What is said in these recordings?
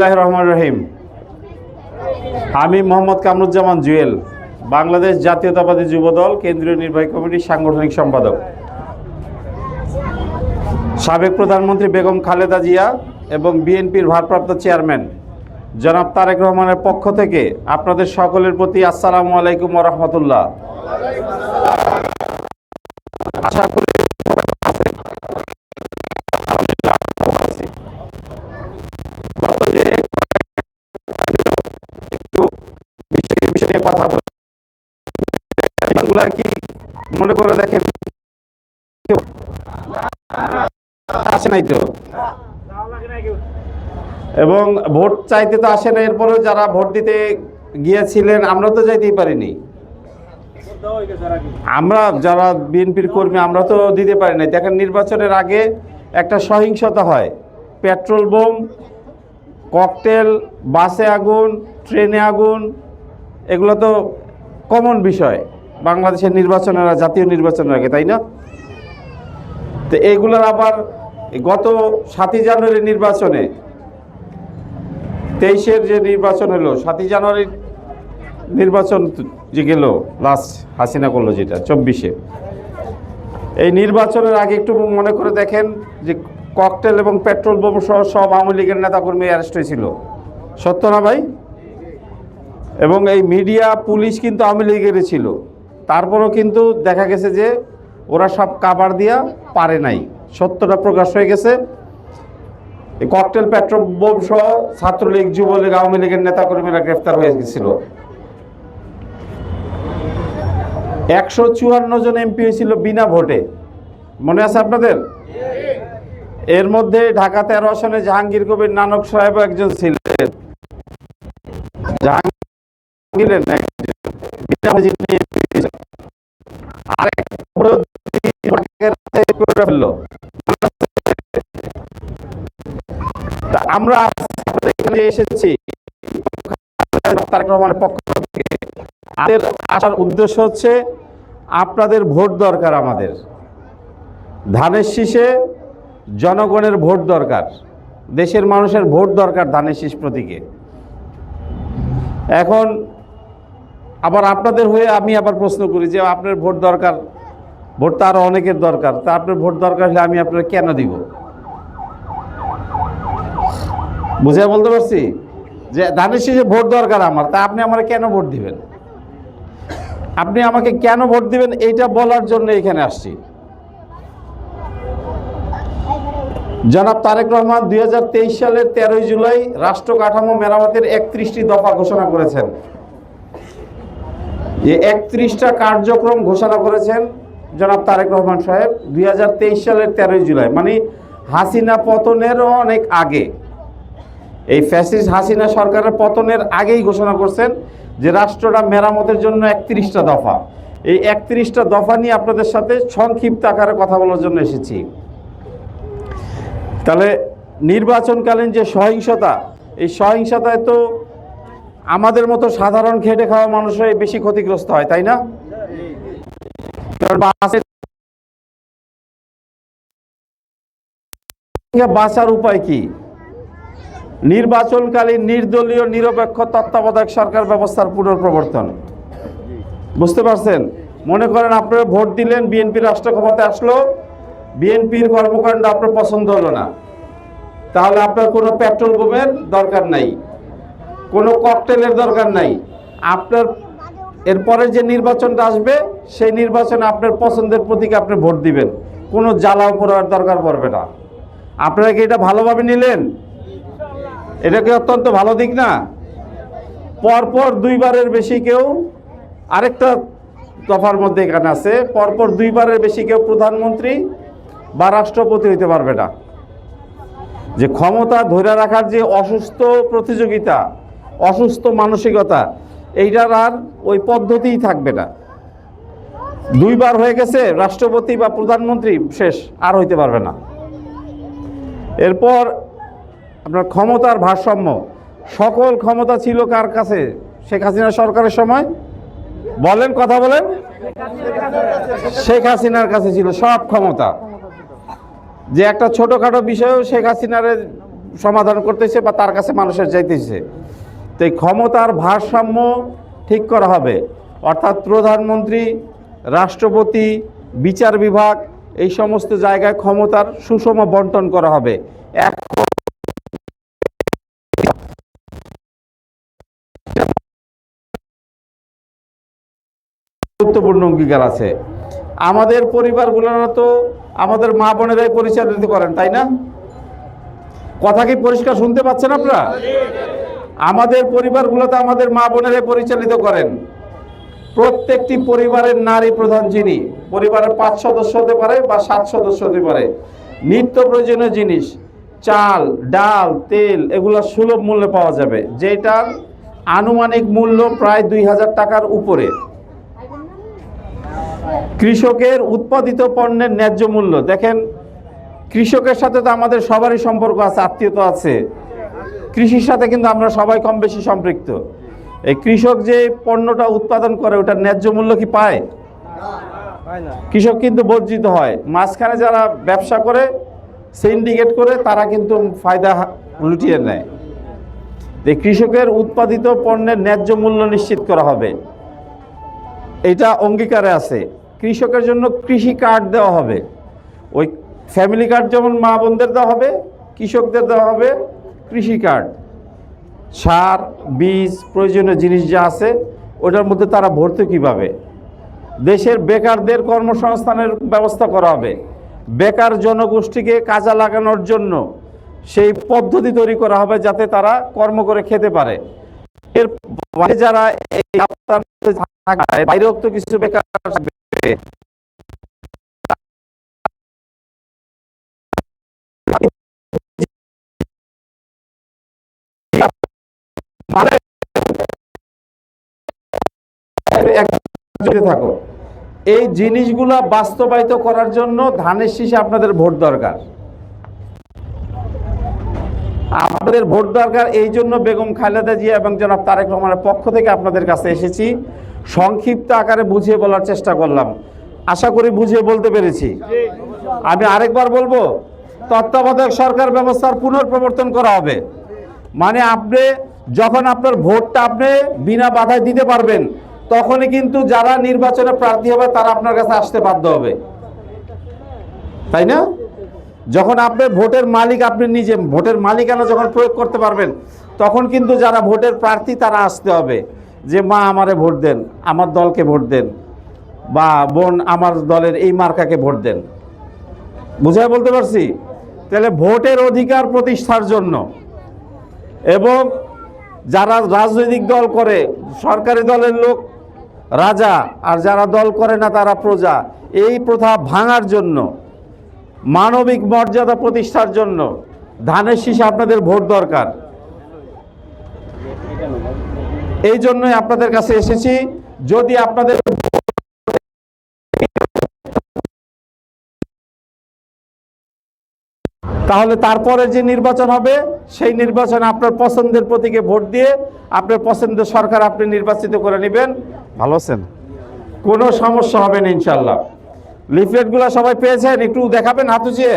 রহমান রহিম। আমি মোহাম্মদ কামরুজ্জামান জুয়েল, বাংলাদেশ জাতীয়তাবাদী যুবদল কেন্দ্রীয় নির্বাহী কমিটির সাংগঠনিক সম্পাদক। সাবেক প্রধানমন্ত্রী বেগম খালেদা জিয়া এবং বিএনপির ভারপ্রাপ্ত চেয়ারম্যান জনাব তারেক রহমানের পক্ষ থেকে আপনাদের সকলের প্রতি আসসালামু আলাইকুম রহমতুল্লাহ। আশা করি এগুলা কি মনে করে দেখেন? আসে নাই তো। এবং ভোট চাইতে তো আসে না এরপরেও যারা ভোট দিতে গিয়েছিলেন, আমরা তো যাইতেই পারিনি। আমরা যারা বিএনপির কর্মী, আমরা তো দিতে পারি না দেখেন নির্বাচনের আগে একটা সহিংসতা হয়। পেট্রোল বোম, ককটেল, বাসে আগুন, ট্রেনে আগুন, এগুলো তো কমন বিষয়। বাংলাদেশের নির্বাচনের, জাতীয় নির্বাচনের আগে, তাই না? তো এইগুলোর আবার গত সাতই জানুয়ারি নির্বাচনে, তেইশের যে নির্বাচন হলো, সাতই জানুয়ারির নির্বাচন যে গেল লাস্ট হাসিনা করল যেটা, চব্বিশে। এই নির্বাচনের আগে একটু মনে করে দেখেন যে ককটেল এবং পেট্রোল বোম সহ সব আওয়ামী লীগের নেতাকর্মী অ্যারেস্ট হয়েছিল। সত্য না ভাই? এবং এই মিডিয়া পুলিশ কিন্তু আওয়ামী লীগেরই ছিল। তারপরও কিন্তু দেখা গেছে যে ওরা সব কাবার দিয়া পারে নাই। সত্যটা প্রকাশ হয়ে গেছে। ককটেল পেট্রোল বোম সহ ছাত্রলীগ, যুবলীগ, আওয়ামী লীগের নেতাকর্মীরা গ্রেফতার হয়ে গেছিল। একশো চুয়ান্ন জন এমপি হয়েছিল বিনা ভোটে। মনে আছে আপনাদের? এর মধ্যে ঢাকা তেরো আসনে জাহাঙ্গীর কবির নানক সাহেব একজন ছিলেন। জাহাঙ্গীর আমরা এখানে এসেছি। তারেক রহমানের পক্ষ থেকে। আমাদের আসার উদ্দেশ্য হচ্ছে, আপনাদের ভোট দরকার আমাদের। ধানের শীষে জনগণের ভোট দরকার, দেশের মানুষের ভোট দরকার ধানের শীষ প্রতীকে। এখন আবার আপনাদের হয়ে আমি আবার প্রশ্ন করি যে আপনার ভোট দরকার, ভোট তো আরও অনেকের দরকার, তা আপনার ভোট দরকার হলে আমি আপনার কেন দিব? বুঝে বলতে পারছি? যে ধানের শীষে ভোট দরকার আমার, তা আপনি আমার কেন ভোট দিবেন? আপনি আমাকে কেন ভোট দিবেন এইটা বলার জন্য এখানে আসছি। জনাব তারেক রহমান দুই হাজার তেইশ সালের তেরোই জুলাই রাষ্ট্র কাঠামো মেরামতের একত্রিশটি দফা ঘোষণা করেছেন। এই একত্রিশটা কার্যক্রম ঘোষণা করেছেন জনাব তারেক রহমান সাহেব দু হাজার তেইশ সালের তেরোই জুলাই। মানে হাসিনা পতনেরও অনেক আগে। এই ফ্যাসিস্ট হাসিনা সরকারের পতনের আগেই ঘোষণা করছেন যে রাষ্ট্রটা মেরামতের জন্য একত্রিশটা দফা। এই একত্রিশটা দফা নিয়ে আপনাদের সাথে সংক্ষিপ্ত আকারে কথা বলার জন্য এসেছি। তাহলে নির্বাচনকালীন যে সহিংসতা, এই সহিংসতায় তো আমাদের মতো সাধারণ খেটে খাওয়া মানুষরাই বেশি ক্ষতিগ্রস্ত হয়, তাই না? বাঁচার উপায় কি? নির্বাচনকালীন নির্দলীয় নিরপেক্ষ তত্ত্বাবধায়ক সরকার ব্যবস্থার পুনঃপ্রবর্তন। বুঝতে পারছেন? মনে করেন আপনারা ভোট দিলেন, বিএনপি রাষ্ট্র ক্ষমতায় আসলো, বিএনপির কর্মকাণ্ড আপনার পছন্দ হলো না। তাহলে আপনার কোনো পেট্রোল বোমের দরকার নাই। কোনো ককটেলের দরকার নাই। আপনার এরপরে যে নির্বাচনটা আসবে, সেই নির্বাচনে আপনার পছন্দের প্রতীকে আপনি ভোট দিবেন। কোনো জ্বালাও পড়ার দরকার পড়বে না। আপনারা কি এটা ভালোভাবে নিলেন? এটা কি অত্যন্ত ভালো দিক না? পরপর দুইবারের বেশি কেউ, আরেকটা দফার মধ্যে এখানে আছে, পরপর দুইবারের বেশি কেউ প্রধানমন্ত্রী বা রাষ্ট্রপতি হইতে পারবে না। যে ক্ষমতা ধরে রাখার যে অসুস্থ প্রতিযোগিতা অসুস্থ মানসিকতা, এইটার আর ওই পদ্ধতিই থাকবে না। দুইবার হয়ে গেছে, রাষ্ট্রপতি বা প্রধানমন্ত্রী শেষ, আর হইতে পারবে না। এরপর আপনার ক্ষমতার ভারসাম্য, সকল ক্ষমতা ছিল কার কাছে? শেখ হাসিনা সরকারের সময়? বলেন, কথা বলেন। শেখ হাসিনার কাছে ছিল সব ক্ষমতা। যে একটা ছোটোখাটো বিষয়েও শেখ হাসিনারে সমাধান করতেছে বা তার কাছে মানুষের চাইতেছে। তো এই ক্ষমতার ভারসাম্য ঠিক করা হবে। অর্থাৎ প্রধানমন্ত্রী, রাষ্ট্রপতি, বিচার বিভাগ এই সমস্ত জায়গায় ক্ষমতার সুষম বন্টন করা হবে। গুরুত্বপূর্ণ অঙ্গীকার আছে। আমাদের পরিবারগুলোরা তো আমাদের মা বোনেরাই পরিচালিত করেন, তাই না? কথা কি পরিষ্কার শুনতে পাচ্ছেন আপনারা? আমাদের পরিবারগুলোতে আমাদের মা বোনেরাই পরিচালিত করেন। প্রত্যেকটি পরিবারের নারী প্রধান যিনি, পরিবারের পাঁচ সদস্য হতে পারে বা সাত সদস্য হতে পারে, নিত্য প্রয়োজনীয় জিনিস, চাল, ডাল, তেল, এগুলো সুলভ মূল্যে পাওয়া যাবে। যেটার আনুমানিক মূল্য প্রায় দুই হাজার টাকার উপরে। কৃষকের উৎপাদিত পণ্যের ন্যায্য মূল্য। দেখেন, কৃষকের সাথে তো আমাদের সবারই সম্পর্ক আছে, আত্মীয়তা আছে। কৃষির সাথে কিন্তু আমরা সবাই কম বেশি সম্পৃক্ত। এই কৃষক যে পণ্যটা উৎপাদন করে ওটার ন্যায্য মূল্য কি পায়? কৃষক কিন্তু বর্জিত হয়। মাঝখানে যারা ব্যবসা করে সিন্ডিকেট করে তারা কিন্তু ফায়দা লুটিয়ে নেয়। এই কৃষকের উৎপাদিত পণ্যের ন্যায্য মূল্য নিশ্চিত করা হবে। এটা অঙ্গীকারে আছে। কৃষকের জন্য কৃষি কার্ড দেওয়া হবে। ওই ফ্যামিলি কার্ড যেমন মা বোনদের দেওয়া হবে কৃষকদের দেওয়া হবে কৃষি কার্ড, সার, বীজ, প্রয়োজনীয় জিনিস যা আছে, ওটার মধ্যে তারা ভর্তুকি পাবে দেশের বেকারদের কর্মসংস্থানের ব্যবস্থা করা হবে। বেকার জনগোষ্ঠীকে কাজে লাগানোর জন্য সেই পদ্ধতি তৈরি করা হবে যাতে তারা কর্ম করে খেতে পারে। এর বাইরে যারা বাইরেও তো কিছু বেকার একজোটে থাকো। এই জিনিসগুলা বাস্তবায়িত করার জন্য ধানের শীষে আপনাদের ভোট দরকার। আমাদের ভোট দরকার, এই জন্য বেগম খালেদা জিয়া এবং জনাব তারেক রহমানের পক্ষ থেকে আপনাদের কাছে এসেছি। সংক্ষিপ্ত আকারে বুঝিয়ে বলার চেষ্টা করলাম। আশা করি বুঝিয়ে বলতে পেরেছি। আমি আরেকবার বলব, তত্ত্বাবধায়ক সরকার ব্যবস্থার পুনর্প্রবর্তন করা হবে। মানে আপনি যখন আপনার ভোটটা আপনি বিনা বাধায় দিতে পারবেন তখনই কিন্তু যারা নির্বাচনে প্রার্থী হবে, তারা আপনার কাছে আসতে বাধ্য হবে। তাই না? যখন আপনার ভোটের মালিক, আপনি নিজে ভোটের মালিকানা যখন প্রয়োগ করতে পারবেন, তখন কিন্তু যারা ভোটের প্রার্থী, তারা আসতে হবে যে, মা, আমারে ভোট দেন, আমার দলকে ভোট দেন, বা বোন, আমার দলের এই মার্কাকে ভোট দেন। বুঝাই বলতে পারছি? তাহলে ভোটের অধিকার প্রতিষ্ঠার জন্য এবং যারা রাজনৈতিক দল করে, সরকারি দলের লোক রাজা আর যারা দল করে না তারা প্রজা। এই প্রথা ভাঙার জন্য, মানবিক মর্যাদা প্রতিষ্ঠার জন্য ধানের শীষে আপনাদের ভোট দরকার। এই জন্যই আপনাদের কাছে এসেছি। যদি আপনাদের তাহলে তারপরে যে নির্বাচন হবে, সেই নির্বাচনে আপনার পছন্দের প্রতীকে ভোট দিয়ে আপনার পছন্দের সরকার আপনি নির্বাচিত করে নেবেন। ভালো আছেন? কোনো সমস্যা হবে না ইনশাল্লাহ লিফলেটগুলো সবাই পেয়েছেন? একটু দেখাবেন হাত উঁচিয়ে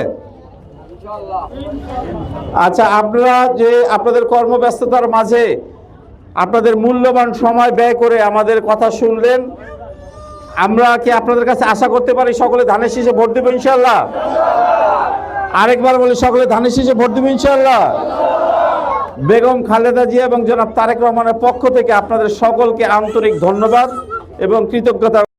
আচ্ছা আপনারা যে আপনাদের কর্মব্যস্ততার মাঝে আপনাদের মূল্যবান সময় ব্যয় করে আমাদের কথা শুনলেন, আমরা কি আপনাদের কাছে আশা করতে পারি সকলে ধানের শীষে ভোট দেবো ইনশাল্লাহ আরেকবার বলি, সকলে ধানের শীষে ভোট দিব ইনশাল্লাহ বেগম খালেদা জিয়া এবং জনাব তারেক রহমানের পক্ষ থেকে আপনাদের সকলকে আন্তরিক ধন্যবাদ এবং কৃতজ্ঞতা